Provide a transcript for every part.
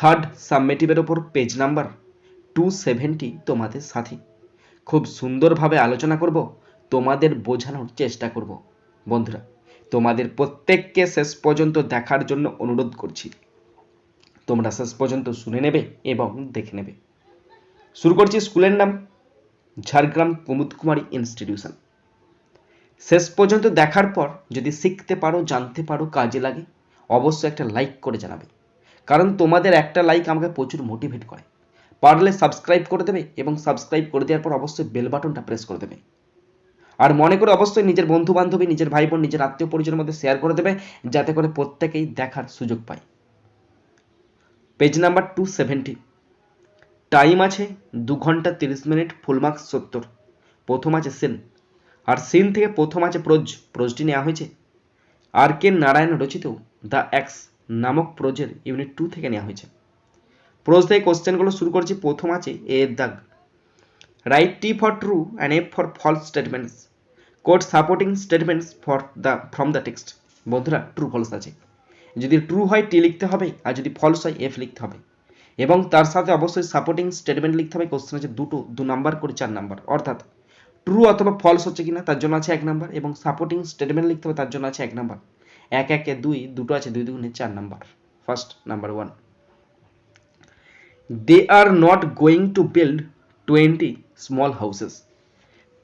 Third সাবমেটিভের ওপর page number two seventy তোমাদের সাথে। খুব সুন্দরভাবে আলোচনা করব, তোমাদের বোঝানোর চেষ্টা করব। বন্ধুরা, তোমাদের প্রত্যেককে শেষ পর্যন্ত দেখার জন্য অনুরোধ করছি। তোমরা শেষ পর্যন্ত শুনে নেবে এবং দেখে নেবে। শুরু করছি স্কুলের নাম, ঝাড়গ্রাম কুমুদ কুমারী ইনস্টিটিউশন। শেষ পর্যন্ত দেখার পর যদি শিখতে পারো, জানতে পারো, কাজে লাগে, অবশ্যই একটা লাইক করে জানাবে। কারণ তোমাদের একটা লাইক আমাকে প্রচুর মোটিভেট করে। পারলে সাবস্ক্রাইব করে দেবে এবং সাবস্ক্রাইব করে দেওয়ার পর অবশ্যই বেল বাটনটা প্রেস করে দেবে। আর মনে করে অবশ্যই নিজের বন্ধু বান্ধবী নিজের ভাই বোন নিজের আত্মীয় পরিজনের মধ্যে শেয়ার করে দেবে, যাতে করে প্রত্যেকেই দেখার সুযোগ পায়। Page number two seventy time আছে দু ঘণ্টা তিরিশ মিনিট ফুল মার্কস সত্তর। প্রথম আছে সিন আর সিন থেকে প্রথম আছে প্রোজ প্রোজটি নেওয়া হয়েছে। আর কে নারায়ণ রচিত দ্য এক্স নামক প্রোজের ইউনিট টু থেকে নেওয়া হয়েছে। প্রোজ থেকে কোশ্চেনগুলো শুরু করছি, প্রথম আছে এ দাগ। Write T for true and F for false statements quote supporting statements for the from the text বন্ধুরা ট্রু ফলস আছে। যদি ট্রু হয় টি লিখতে হবে, আর যদি ফলস হয় এফ লিখতে হবে। এবং তার সাথে অবশ্যই সাপোর্টিং স্টেটমেন্ট লিখতে হবে কোশ্চেন আছে দুটো, দু নাম্বার করে চার নাম্বার অর্থাৎ ট্রু অথবা ফলস হচ্ছে কিনা, তার জন্য আছে এক নাম্বার এবং সাপোর্টিং স্টেটমেন্ট লিখতে হবে, তার জন্য আছে এক নাম্বার এক একে দুই, দুটো আছে, দুই দুগুণে চার number. First number one they are not going to build twenty small houses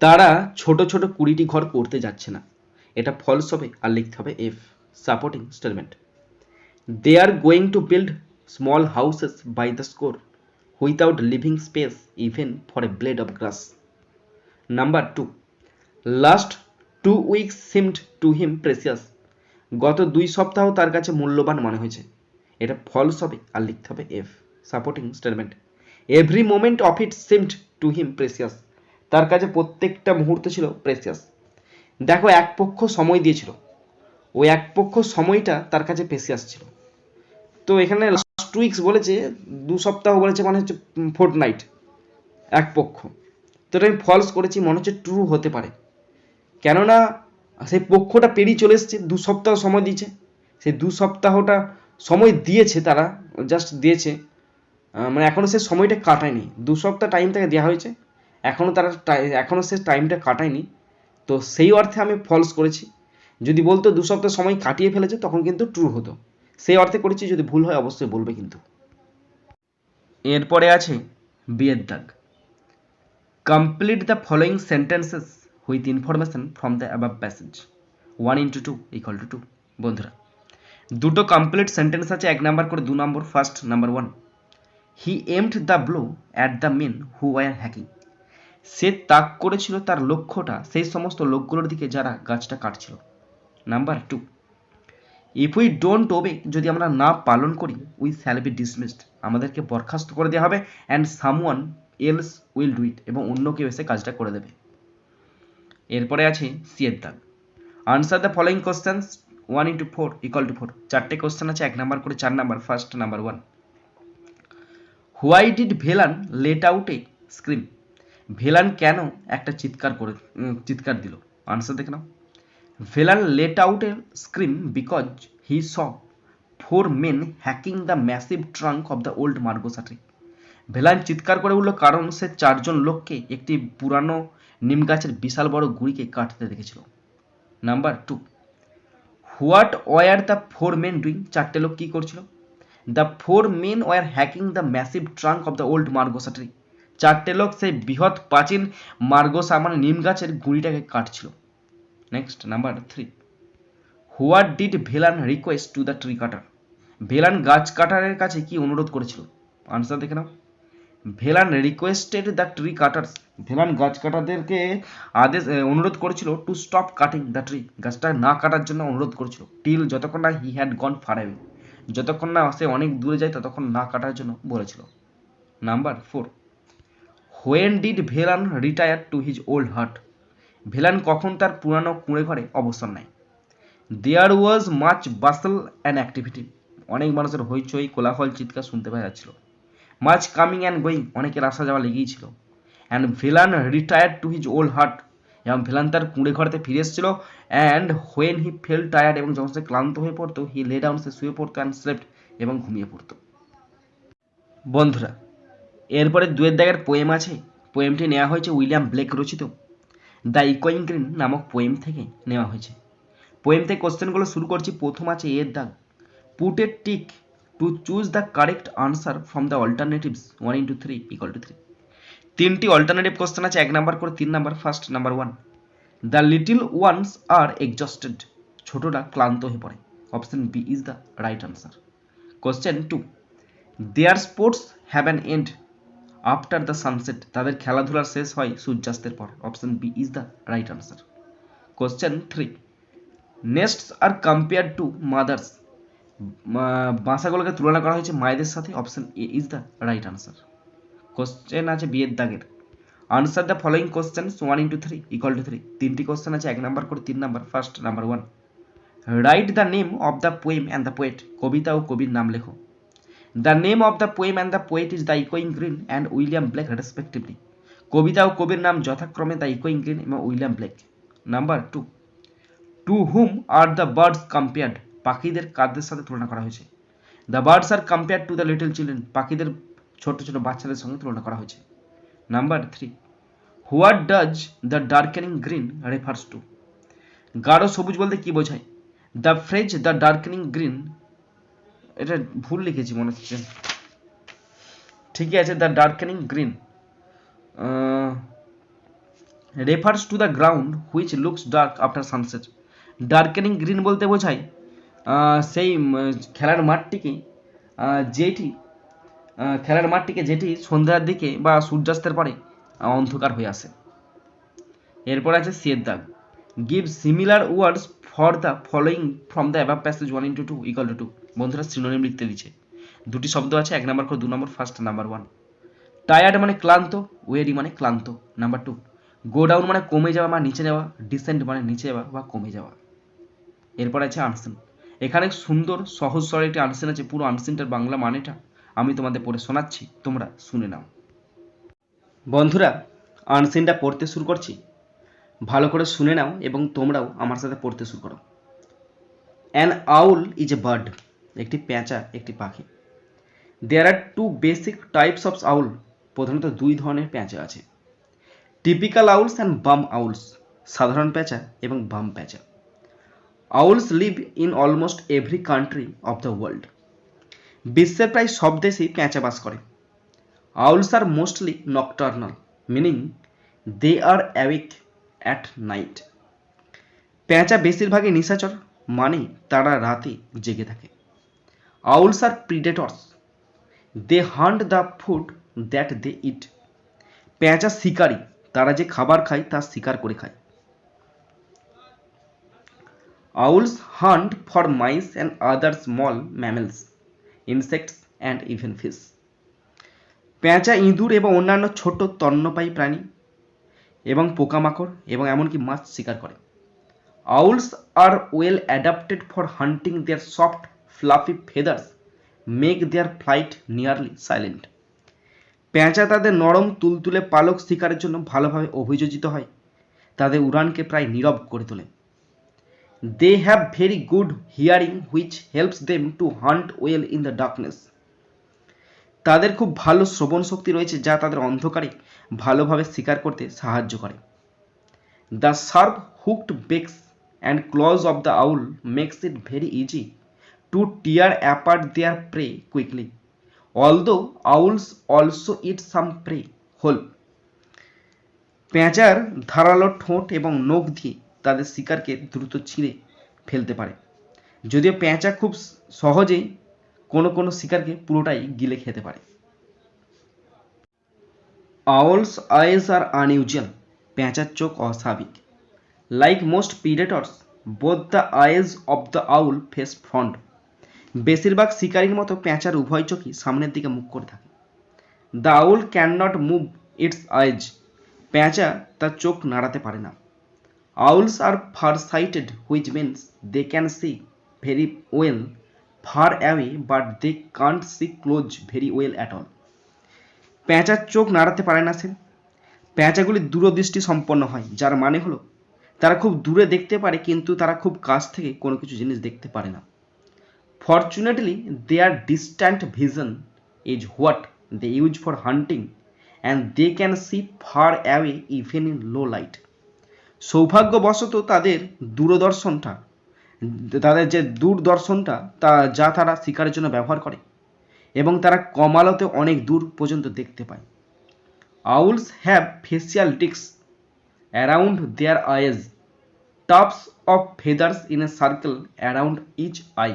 তারা ছোট ছোট কুড়িটি ঘর করতে যাচ্ছে না। এটা ফলস হবে আর লিখতে হবে F supporting statement they are going to build small houses by the score without living space even for a blade of grass number two last two weeks seemed to him precious গত দুই সপ্তাহ তার কাছে মূল্যবান মনে হয়েছে। এটা false হবে আর লিখতে হবে F supporting statement every moment of it seemed to him precious তার কাছে প্রত্যেকটা মুহূর্ত ছিল প্রেসিয়াস দেখো, এক পক্ষ সময় দিয়েছিল। ওই এক পক্ষ সময়টা তার কাছে প্রেসিয়াস ছিল। তো এখানে লাস্ট উইকস বলেছে, দু সপ্তাহ বলেছে মানে হচ্ছে ফোর্ট নাইট এক পক্ষ। তো এটা আমি ফলস করেছি, মনে হচ্ছে ট্রু হতে পারে। কেননা সেই পক্ষটা পেরিয়ে চলে এসছে, দু সপ্তাহ সময় দিয়েছে। সেই দু সপ্তাহটা সময় দিয়েছে তারা জাস্ট দিয়েছে। মানে এখনও সে সময়টা কাটায়নি। দু সপ্তাহ টাইম তাকে দেওয়া হয়েছে। এখনও তারা এখনও সে টাইমটা কাটায়নি। তো সেই অর্থে আমি ফলস করেছি। যদি বলতো দু সপ্তাহ সময় কাটিয়ে ফেলেছে, তখন কিন্তু ট্রু হতো। সেই অর্থে করেছি, যদি ভুল হয় অবশ্যই বলবে কিন্তু। এরপরে আছে বিয়ের দাগ। Complete the following sentences with information from the above passage one into two equal to two বন্ধুরা, দুটো কমপ্লিট সেন্টেন্স আছে, এক নাম্বার করে দু number first number one he aimed the blow at the men who were hacking সে তাক করেছিল তার লক্ষ্যটা, সেই সমস্ত লোকগুলোর দিকে যারা গাছটা কাটছিল। Number two if we don't obey যদি আমরা না পালন করি উই শ্যাল বি ডিসমিসড আমাদেরকে বরখাস্ত করে দেওয়া হবে and someone else will do it এবং অন্য কেউ এসে কাজটা করে দেবে। এরপরে আছে সিয়ের দাগ answer the following questions one into four equal to four চারটে কোশ্চেন আছে, এক নাম্বার করে চার number first number one why did Velan let out a scream Velan কেন একটা চিৎকার করে চিৎকার দিল? আনসার দেখে নাও। Velan let out a scream because he saw four men hacking the massive trunk of the old margosa tree Velan চিৎকার করে উঠল কারণ সে চারজন লোককে একটি পুরানো নিম গাছের বিশাল বড় গুড়িকে কাটতে দেখেছিল। Number two what were the four men doing চারটে লোক কী করছিল? The four men were hacking the massive trunk of the old margosa tree চারটে লোক সেই বৃহৎ প্রাচীন মার্গোসা মানে নিম গাছের গুঁড়িটাকে কাটছিল। Next number three what did Velan request to the tree cutter Velan গাছ কাটারের কাছে কি অনুরোধ করেছিল? আনসার দেখে নাও। Velan requested the tree cutters Velan গাছ কাটাদেরকে আদেশ অনুরোধ করেছিল to stop cutting the tree গাছটা না কাটার জন্য অনুরোধ করেছিল। টিল যতক্ষণ না he had gone far away যতক্ষণ না সে অনেক দূরে যায়, ততক্ষণ না কাটার জন্য বলেছিল। Number four when did Velan retire to his old hut Velan কখন তার পুরানো কুঁড়ে ঘরে অবস্থান নেয়? There was much bustle and activity অনেক মানুষের হইচই, কোলাহল, চিৎকার শুনতে পাওয়া যাচ্ছিল। মাচ কামিং অ্যান্ড গোয়িং অনেকের আসা যাওয়া লেগেই ছিল। And Velan retire to his old hut এবং ভেলান তার কুঁড়ে ঘরেতে ফিরে এসেছিল। And when he fell tired এবং যখন সে ক্লান্ত হয়ে পড়তো হি লে ডাউন সে শুয়ে পড়তো অ্যান্ড স্লেপ্ট এবং ঘুমিয়ে পড়তো। বন্ধুরা, এরপরে দুয়ের দাগের পোয়েম আছে। পোয়েমটি নেওয়া হয়েছে উইলিয়াম ব্লেক রচিত। দ্য ইকোয়িং গ্রিন নামক পোয়েম থেকে নেওয়া হয়েছে। পোয়েম থেকে কোশ্চেনগুলো শুরু করছি। প্রথম আছে এর দাগ। পুটের tick to choose the correct answer from the alternatives one into three equal to three তিনটি অল্টারনেটিভ কোশ্চেন আছে, এক নাম্বার করে তিন number first number one the little ones are exhausted ছোটরা ক্লান্ত হয়ে পড়ে। Option B is the right answer question two their sports have an end after the sunset তাদের খেলাধুলার শেষ হয় সূর্যাস্তের পর। Option B is the right answer question three nests are compare to mothers বাসাগুলোকে তুলনা করা হয়েছে মায়েদের সাথে। Option A is the right answer question আছে বিয়ের দাগের। Answer the following question one into three equal to three তিনটি কোশ্চেন আছে, এক নাম্বার করে তিন number first number one write the name of the poem and the poet কবিতা ও কবির নাম লেখো। The name of the poem and the poet is the ইকোয়িং green and William Blake respectively কবিতা ও কবির নাম যথাক্রমে দ্য ইকোয়িং গ্রিন এবং William Blake number two to whom are the birds compared পাখিদের কাদের সাথে তুলনা করা হয়েছে। The birds are compare to the little children পাখিদের ছোট ছোট বাচ্চাদের সঙ্গে তুলনা করা হয়েছে। Number three what does the darkening green refers to গাঢ় সবুজ বলতে কি বোঝায়? The phrase the darkening green এটা ভুল লিখেছি মনে হচ্ছে। ঠিকই আছে the darkening green refers to the ground which looks dark after sunset darkening green বলতে বোঝায় সেই খেলার মাঠটিকে যেটি খেলার মাঠটিকে যেটি সন্ধ্যার দিকে বা সূর্যাস্তের পরে অন্ধকার হয়ে আসে। এরপর আছে সের দাগ give similar words for the following from the above passage one into two equal to two বন্ধুরা সিনোনিম লিখতে দিচ্ছে দুটি শব্দ আছে, এক নাম্বার করে দু number first number one tired মানে ক্লান্ত ওয়েরি মানে ক্লান্ত নাম্বার টু গো ডাউন মানে কমে যাওয়া বা নিচে যাওয়া ডিসেন্ট মানে নিচে যাওয়া বা কমে যাওয়া। এরপর আছে আনসেন এখানে সুন্দর, সহজ স্বরে একটি আনসেন আছে, পুরো আনসেনটার বাংলা মানেটা আমি তোমাদের পড়ে শোনাচ্ছি, তোমরা শুনে নাও। বন্ধুরা আনসেনটা পড়তে শুরু করছি। ভালো করে শুনে নাও এবং তোমরাও আমার সাথে পড়তে শুরু করো। An owl is a bird একটি প্যাঁচা, একটি পাখি। There are two basic types of owl প্রধানত দুই ধরনের প্যাঁচা আছে। Typical owls and barn owls সাধারণ প্যাঁচা এবং বাম পেঁচা owls live in almost every country of the world বিশ্বের প্রায় সব দেশেই পেঁচা বাস করে। Owls are mostly nocturnal meaning they are awake at night পেঁচা বেশিরভাগই নিশাচর মানে তারা রাতে জেগে থাকে। Owls are predators they hunt the food that they eat পেঁচা শিকারী, তারা যে খাবার খায় তা শিকার করে খায়। Owls hunt for mice and other small mammals insects and even fish পেঁচা ইঁদুর এবং অন্যান্য ছোট তন্নপায়ী প্রাণী এবং পোকামাকড় এবং এমনকি মাছ শিকার করে। Owls are well adapted for hunting their soft fluffy feathers make their flight nearly silent পেঁচা তাদের নরম, তুলতুলে পালক শিকারের জন্য ভালোভাবে অভিযোজিত হয়। তাদের উড়ানকে প্রায় নীরব করে তোলে। They have very good hearing which helps them to hunt well in the darkness তাদের খুব ভালো শ্রবণ শক্তি রয়েছে, যা তাদের অন্ধকারে ভালোভাবে শিকার করতে সাহায্য করে। The sharp hooked beaks and claws of the owl makes it very easy to tear apart their prey quickly although owls also eat some prey whole পেঁচার ধারালো ঠোঁট এবং নখ দিয়ে তাদের শিকারকে দ্রুত ছিঁড়ে ফেলতে পারে। যদিও পেঁচা খুব সহজেই কোনো কোনো শিকারকে পুরোটাই গিলে খেতে পারে। আউলস আইস আর আনইউজুয়াল পেঁচার চোখ অস্বাভাবিক। Like most predators, both the eyes of the owl face front. বেশিরভাগ শিকারীর মতো পেঁচার উভয় চোখই সামনের দিকে মুখ করে থাকে। The owl can not move its eyes. পেঁচা তার চোখ নাড়াতে পারে না। Are far sighted which means they can see very well far away but they can't see close very well at all পেঁচার চোখ নাড়াতে পারে না সে। পেঁচাগুলি দূরদৃষ্টি সম্পন্ন হয়, যার মানে হলো তারা খুব দূরে দেখতে পারে, কিন্তু তারা খুব কাছ থেকে কোনো কিছু জিনিস দেখতে পারে না। Fortunately their distant vision is what they use for hunting and they can see far away even in low light সৌভাগ্যবশত তাদের দূরদর্শনটা, তাদের যে দূরদর্শনটা তা, যা তারা শিকারের জন্য ব্যবহার করে এবং তারা কমালোতে অনেক দূর পর্যন্ত দেখতে পায়। Owls have facial discs around their eyes tops of feathers in a circle around each eye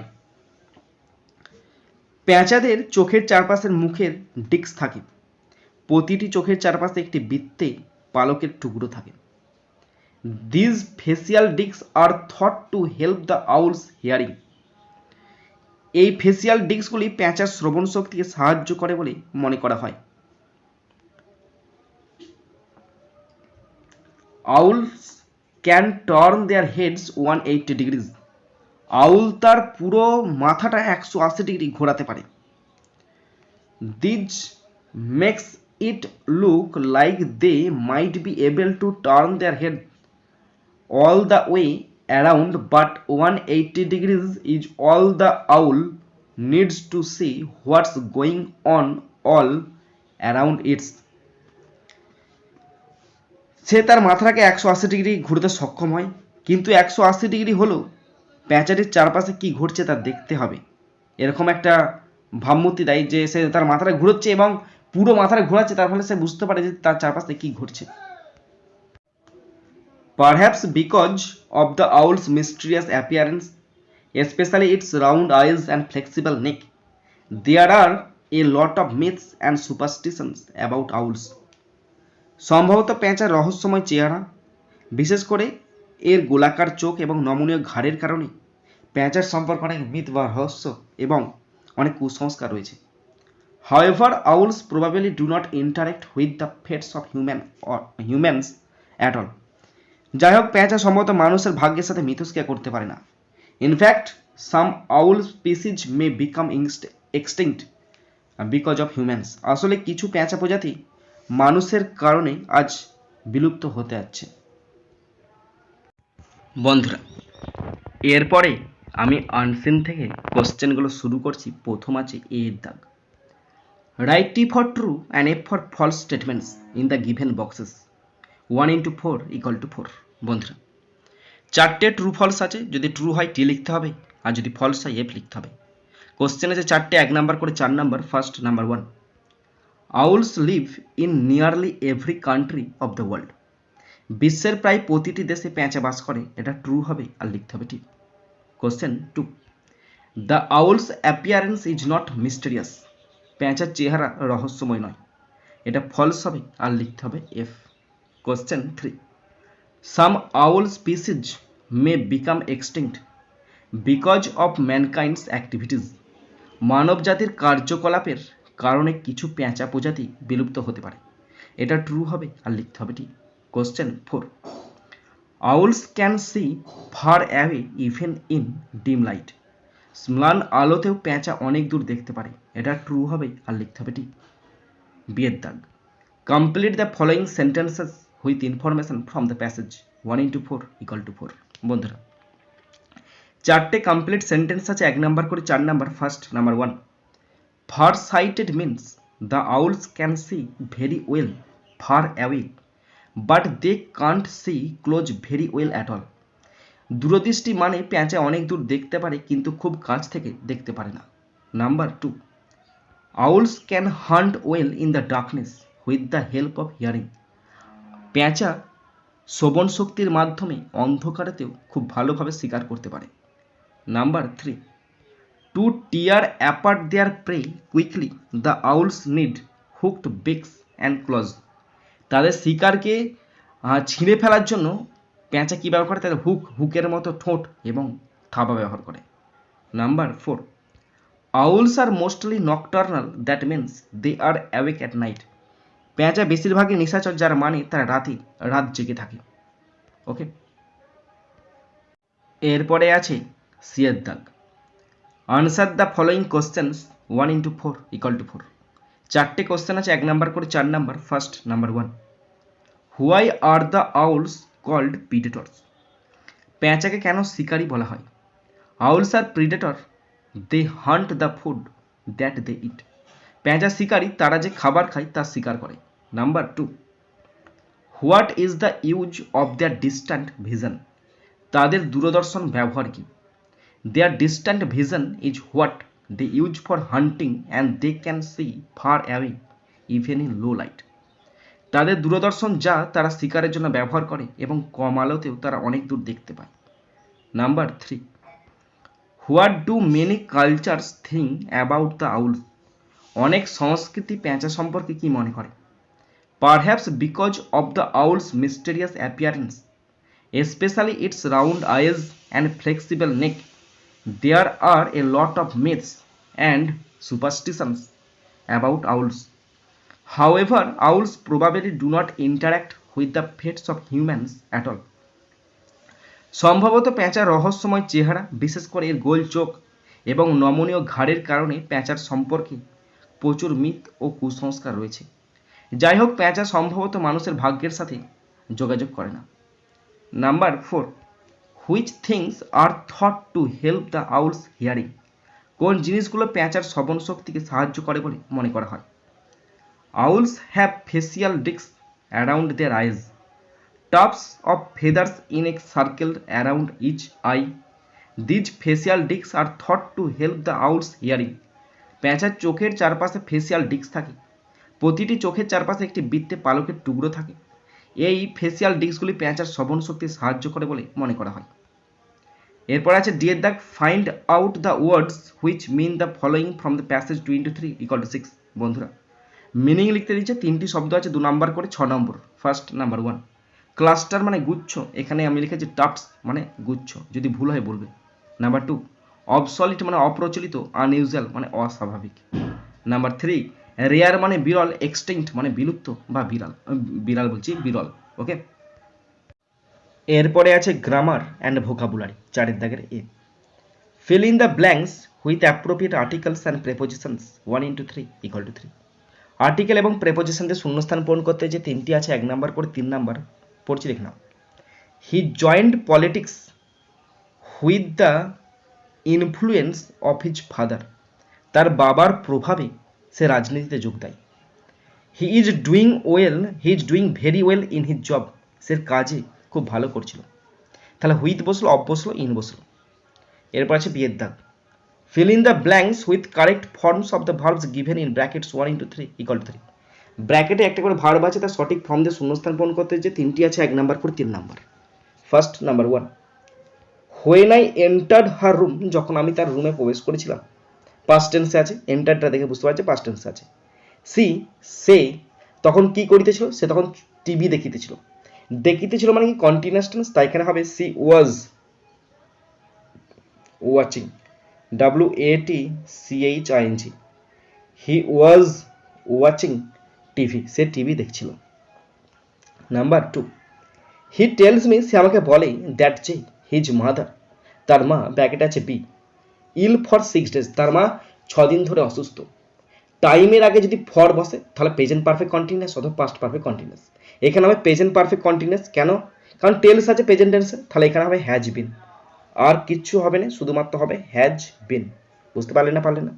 পেঁচাদের চোখের চারপাশের মুখের ডিক্স থাকে। প্রতিটি চোখের চারপাশে একটি বৃত্তে পালকের টুকরো থাকে। These facial discs are thought to help the owls hearing এই ফেসিয়াল ডিস্কগুলি প্যাঁচার শ্রবণ শক্তিকে সাহায্য করে বলে মনে করা হয়। Owls can turn their heads one eighty degrees owl তার পুরো মাথাটা একশো আশি ডিগ্রি ঘোরাতে পারে। These makes it look like they might be able to turn their head all the way around, but 180 degrees is all the owl needs to see what's going on all around its সে তার মাথাটাকে একশো আশি degree ঘুরতে সক্ষম হয়, কিন্তু একশো আশি ডিগ্রি হলো প্যাঁচাটির চারপাশে কি ঘটছে তা দেখতে হবে। এরকম একটা ভাবমূর্তি দেয় যে সে তার মাথাটা ঘুরোচ্ছে এবং পুরো মাথাটা ঘোরাচ্ছে, তার ফলে সে বুঝতে পারে যে তার চারপাশে কি ঘটছে। Perhaps because of the owl's mysterious appearance, especially its round eyes and flexible neck, there are a lot of myths and superstitions about owls. সম্ভবত পেঁচার রহস্যময় চেহারা বিশেষ করে এর গোলাকার চোখ এবং নমনীয় ঘাড়ের কারণে পেঁচার সম্পর্কে অনেক মিথ বা রহস্য এবং অনেক কুসংস্কার রয়েছে owls probably do not interact with the fates of human or humans at all. যাই হোক পেঁচা সম্ভবত মানুষের ভাগ্যের সাথে মিথস্ক্রিয়া করতে পারে না। In fact some owl species may become extinct because of humans আসলে কিছু পেঁচা প্রজাতি মানুষের কারণে আজ বিলুপ্ত হতে যাচ্ছে। বন্ধুরা, এরপরে আমি আনসিন থেকে কোশ্চেনগুলো শুরু করছি। প্রথম আছে এর দাগ। Write T for true and F for false statements in the given boxes one into four equal to four, বন্ধুরা। চারটে ট্রু ফলস আছে, যদি ট্রু হয় টি লিখতে হবে, আর যদি ফলস হয় এফ লিখতে হবে। কোশ্চেন আছে চারটে, এক নাম্বার করে চার number first number one owls live in nearly every country of the world বিশ্বের প্রায় প্রতিটি দেশে পেঁচা বাস করে, এটা ট্রু হবে, আর লিখতে হবে ঠিক question two the owl's appearance is not mysterious পেঁচার চেহারা রহস্যময় নয়। এটা ফলস হবে, আর লিখতে হবে F question three some owl species may become extinct because of mankind's activities মানব জাতির কার্যকলাপের কারণে কিছু পেঁচা প্রজাতি বিলুপ্ত হতে পারে। এটা ট্রু হবে আর লিখতে হবে ঠিক। Question four owls can see far away even in dim light স্ম্লান আলোতেও পেঁচা অনেক দূর দেখতে পারে। এটা ট্রু হবে আর লিখতে হবে ঠিক। বিয়ের দাগ। Complete the following sentences with information from the passage one into four equal to four বন্ধুরা, চারটে কমপ্লিট সেন্টেন্স আছে, এক নাম্বার করে চার number first number one far sighted means the owls can see very well far away but they can't see close very well at all দূরদৃষ্টি মানে পেঁচা অনেক দূর দেখতে পারে, কিন্তু খুব কাছ থেকে দেখতে পারে না। Number two owls can hunt well in the darkness with the help of hearing পেঁচা শ্রবণ শক্তির মাধ্যমে অন্ধকারেতেও খুব ভালোভাবে শিকার করতে পারে। Number three, to tear apart their prey quickly the owls need hooked beaks and claws. তাদের শিকারকে ছিঁড়ে ফেলার জন্য পেঁচা কী ব্যবহার করে? তাদের হুক, হুকের মতো ঠোঁট এবং থাবা ব্যবহার করে। Number four, owls are mostly nocturnal, that means they are awake at night. পেঁচা বেশিরভাগই নিশাচর যার মানে তারা রাতে, রাত জেগে থাকে। ওকে এরপরে আছে সিয়ের দাগ। Answer the following questions one into four equal to four চারটে কোশ্চেন আছে, এক নাম্বার করে চার number first number one why are the owls called predators পেঁচাকে কেন শিকারি বলা হয়? Owls are predator they hunt the food that they eat পেঁচা শিকারি, তারা যে খাবার খায় তা শিকার করে। Number two what is the use of their distant vision তাদের দূরদর্শন ব্যবহার কি? Their distant vision is what they use for hunting and they can see far away even in low light তাদের দূরদর্শন যা তারা শিকারের জন্য ব্যবহার করে এবং কম আলোতেও তারা অনেক দূর দেখতে পায়। Number three what do many cultures think about the owl অনেক সংস্কৃতি পেঁচা সম্পর্কে কি মনে করে? Perhaps because of the owl's mysterious appearance especially its round eyes and flexible neck. There are a lot of myths and superstitions about owls. However, owls probably do not interact with the fates of humans at all. সম্ভবত পেঁচার রহস্যময় চেহারা বিশেষ করে এর গোল চোখ এবং নমনীয় ঘাড়ের কারণে পেঁচার সম্পর্কে প্রচুর মিথ ও কুসংস্কার রয়েছে যাই হোক পেঁচা সম্ভবত মানুষের ভাগ্যের সাথে যোগাযোগ করে না। Number four which things are thought to help the owl's hearing কোন জিনিসগুলো পেঁচার শ্রবণ শক্তিকে সাহায্য করে বলে মনে করা হয়? Owls have facial disc around their eyes tops of feathers in a circle around each eye these facial disc are thought to help the owl's hearing পেঁচার চোখের চারপাশে ফেসিয়াল ডিস্ক থাকে। প্রতিটি চোখের চারপাশে একটি বৃত্তে পালকের টুকরো থাকে। এই ফেসিয়াল ডিস্কগুলি পেঁচার শ্রবণ শক্তি সাহায্য করে বলে মনে করা হয়। এরপর আছে ডিয়ের দাগ find out the words which mean the following from the passage two into three equal to six বন্ধুরা। মিনিং লিখতে দিচ্ছে তিনটি শব্দ আছে, দু নাম্বার করে ছ নম্বর ফার্স্ট নাম্বার ওয়ান ক্লাস্টার মানে গুচ্ছ, এখানে আমি লিখেছি টাপস মানে গুচ্ছ, যদি ভুল হয় বলবে। নাম্বার টু অবসলিট মানে অপ্রচলিত আনইউজুয়াল মানে অস্বাভাবিক। নাম্বার থ্রি রেয়ার মানে বিরল এক্সটিংক্ট মানে বিলুপ্ত বা বিড়াল বিড়াল বলছি বিরল ওকে এরপরে আছে গ্রামার অ্যান্ড ভোকাবুলারি চারের দাগের এ। Fill in the blanks with appropriate articles and prepositions one into three equal to three article এবং প্রেপোজিশনদের শূন্যস্থান পূরণ করতে যে তিনটি আছে, এক নাম্বার করে তিন নাম্বার পড়ছি দেখে নাও। He joined politics with the influence of his father তার বাবার প্রভাবে সে রাজনীতিতে যোগ দেয়। He is doing well he is doing very well in his job সে কাজে খুব ভালো করছিল। তাহলে হুইথ বসল অফ বসল ইন বসল। এরপর আছে বিয়ের দাগ। Fill in the blanks with correct forms of the verbs given in brackets one into three equal three ব্র্যাকেটে একটা করে ভার্ব আছে, তার সঠিক ফর্ম দিয়ে শূন্যস্থান পূরণ করতে যে তিনটি আছে, এক নাম্বার করে তিন number first number one when I entered her room যখন আমি তার রুমে প্রবেশ করেছিলাম পাস্ট টেন্সে আছে এন্টারটা দেখে বুঝতে পারছে পাস্ট টেন্সে আছে। সি সে তখন কি করিতেছিল? সে তখন টিভি দেখিতেছিল। দেখিতেছিল মানে কি? কন্টিনিউয়াস টেন্স তাই এখানে হবে she was watching W A T C H I N G he was watching TV say TV দেখছিল। Number two he tells me সে আমাকে বলে দ্যাট যে হিজ মাদার তার মা ব্যাকেট আছে be ill for six days তার মা ছ দিন ধরে অসুস্থ। টাইমের আগে যদি ফর বসে, তাহলে প্রেজেন্ট পারফেক্ট কন্টিনিউয়াস অথবা পাস্ট পারফেক্ট কন্টিনিউয়াস এখানে হবে প্রেজেন্ট পারফেক্ট কন্টিনিউয়াস কেন? কারণ টেলস আছে প্রেজেন্ট টেন্সে তাহলে এখানে হবে হ্যাজ বিন আর কিচ্ছু হবে না, শুধুমাত্র হবে হ্যাজ বিন বুঝতে পারলে না পারলে না?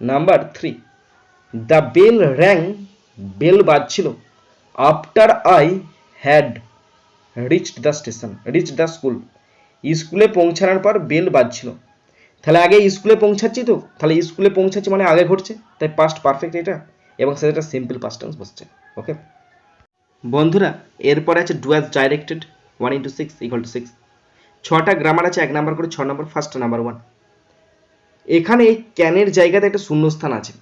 Number three the bell rang bell বাজছিল। After I had reached the station reach the school স্কুলে পৌঁছানোর পর বেল বাজছিল। তাহলে আগে স্কুলে পৌঁছাচ্ছি তো। তাহলে স্কুলে পৌঁছাচ্ছি মানে আগে ঘটছে। তাই পাস্ট পারফেক্ট এটা এবং সেটা সিম্পল পাস্ট টেন্স বসছে। ওকে বন্ধুরা, এরপর আছে do as directed one into six equal to six ছটা গ্রামার আছে, এক নাম্বার করে ছ নম্বর ফার্স্ট নাম্বার ওয়ান এখানে এই ক্যানের জায়গাতে একটা শূন্যস্থান আছে।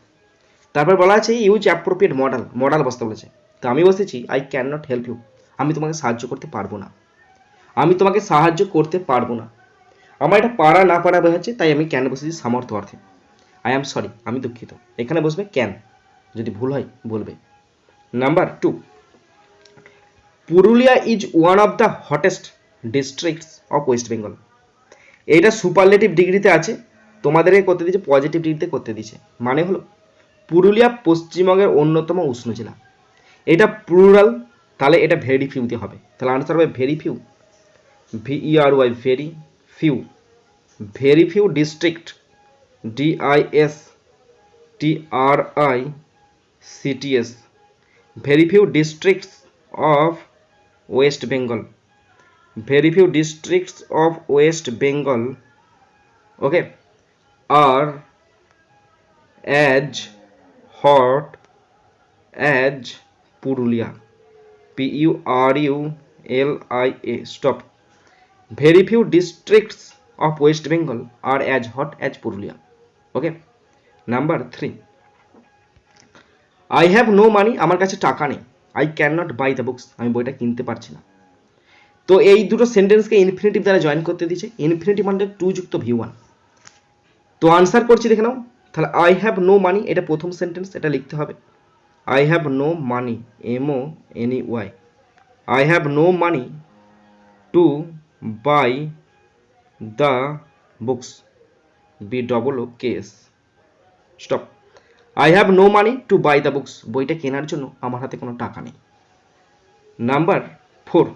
তারপর বলা আছে ইউজ অ্যাপ্রোপ্রিয়েট মডেল মডেল বসতে বলেছে। তো আমি বসেছি I can not help you আমি তোমাকে সাহায্য করতে পারব না। আমি তোমাকে সাহায্য করতে পারব না। আমার এটা পারা না পারা বোঝাচ্ছে তাই আমি ক্যান বসেছি সামর্থ্য অর্থে। আই অ্যাম সরি আমি দুঃখিত। এখানে বসবে ক্যান যদি ভুল হয়, বলবে। Number two Purulia is one of the hottest districts of West Bengal এইটা সুপারলেটিভ ডিগ্রিতে আছে, তোমাদেরকে করতে দিয়েছে পজিটিভ ডিগ্রিতে করতে দিয়েছে। মানে হলো, পুরুলিয়া পশ্চিমবঙ্গের অন্যতম উষ্ণ জেলা। এটা প্লুরাল তাহলে এটা ভেরি ফিউতে হবে। তাহলে আনসার হবে very few V E R Y very few very few district d i s t r i c t s very few districts of west bengal very few districts of west bengal okay are as hot as purulia p u r u l i a stop very few districts of west bengal are as hot as purulia. Okay? Number 3 I have no money আমার কাছে টাকা নেই। I can not buy the books আমি বইটা কিনতে পারছি না। তো এই দুটো সেন্টেন্সকে ইনফিনিটিভ দ্বারা জয়েন করতে দিয়েছে। ইনফিনিটিভ মানে টু যুক্ত ভি ওয়ান তো আনসার করছি, দেখে নাও। তাহলে আই হ্যাভ নো মানি এটা প্রথম সেন্টেন্স এটা লিখতে হবে। I have no money M O N Y I have no money to buy the books B double O K S stop I have no money to buy the books বইটা কেনার জন্য আমার হাতে কোনো টাকা নেই। Number four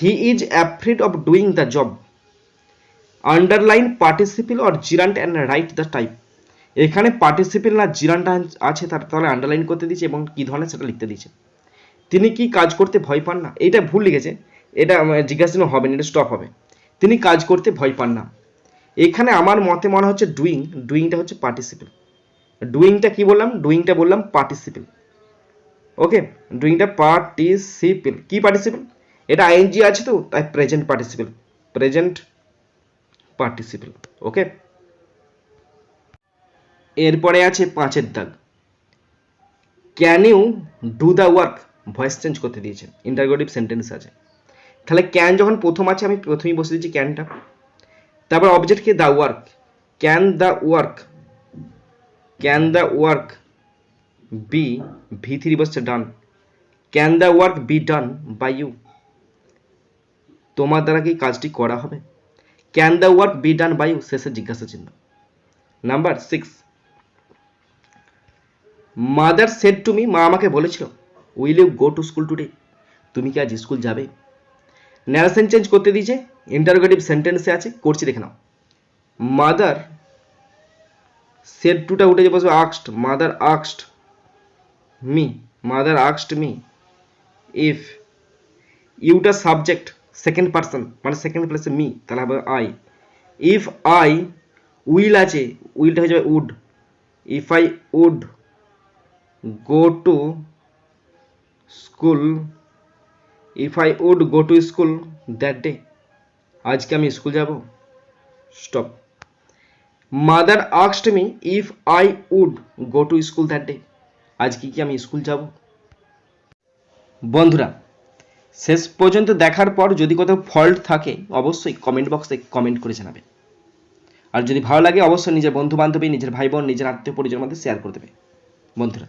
he is afraid of doing the job underline participle or gerund and write the type এখানে participle না জিরান্ট আছে তার তাহলে আন্ডারলাইন করতে দিয়েছে এবং কী ধরনের সেটা লিখতে দিয়েছে। তিনি কি কাজ করতে ভয় পান না? এটা ভুল লিখেছে। এটা জিজ্ঞাসা হবে না, এটা স্টপ হবে। তিনি কাজ করতে ভয় পান না। এখানে আমার মতে মনে হচ্ছে ডুইং ডুইংটা হচ্ছে পার্টিসিপেল ডুইংটা কি বললাম? ডুইংটা বললাম পার্টিসিপেল ওকে ডুইংটা পার্টিসিপেল কি পার্টিসিপেল এটা আইএনজি আছে তো, তাই present participle present participle okay এরপরে আছে পাঁচের দাগ। Can you do the work voice change করতে দিয়েছে। ইন্টারগেটিভ সেন্টেন্স আছে। তাহলে ক্যান যখন প্রথম আছে, আমি প্রথমেই বসে দিচ্ছি ক্যানটা তারপর অবজেক্ট কি? The work can the work can the work be V three বসছে done can the work be done by you তোমার দ্বারা কি কাজটি করা হবে? Can the work be done by you শেষে জিজ্ঞাসা চিহ্ন। Number six mother said to me মা আমাকে বলেছিল will you go to school today তুমি কি আজ স্কুল যাবে? ন্যারেশন চেঞ্জ করতে দিয়েছে ইন্টারোগেটিভ সেন্টেন্সে আছে, করছি দেখে নাও। মাদার সেট টুটা উঠে যে বসবে আক্সড মাদার আক্সড মি মাদার আক্সড me if Yuta subject second person মানে সেকেন্ড প্লেসে মি তাহলে হবে আই ইফ আই উইল আছে উইলটা হয়ে যাবে would if I would go to school if I would go to school that day আজকে আমি স্কুল যাব। Stop mother আক্সড me if I would go to school that day আজকে কি আমি স্কুল যাব? বন্ধুরা, শেষ পর্যন্ত দেখার পর যদি কোথাও ফল্ট থাকে, অবশ্যই কমেন্ট বক্সে কমেন্ট করে জানাবে। আর যদি ভালো লাগে, অবশ্যই নিজের বন্ধু বান্ধবী নিজের ভাই বোন নিজের আত্মীয় পরিজনের মধ্যে শেয়ার করে দেবে। বন্ধুরা।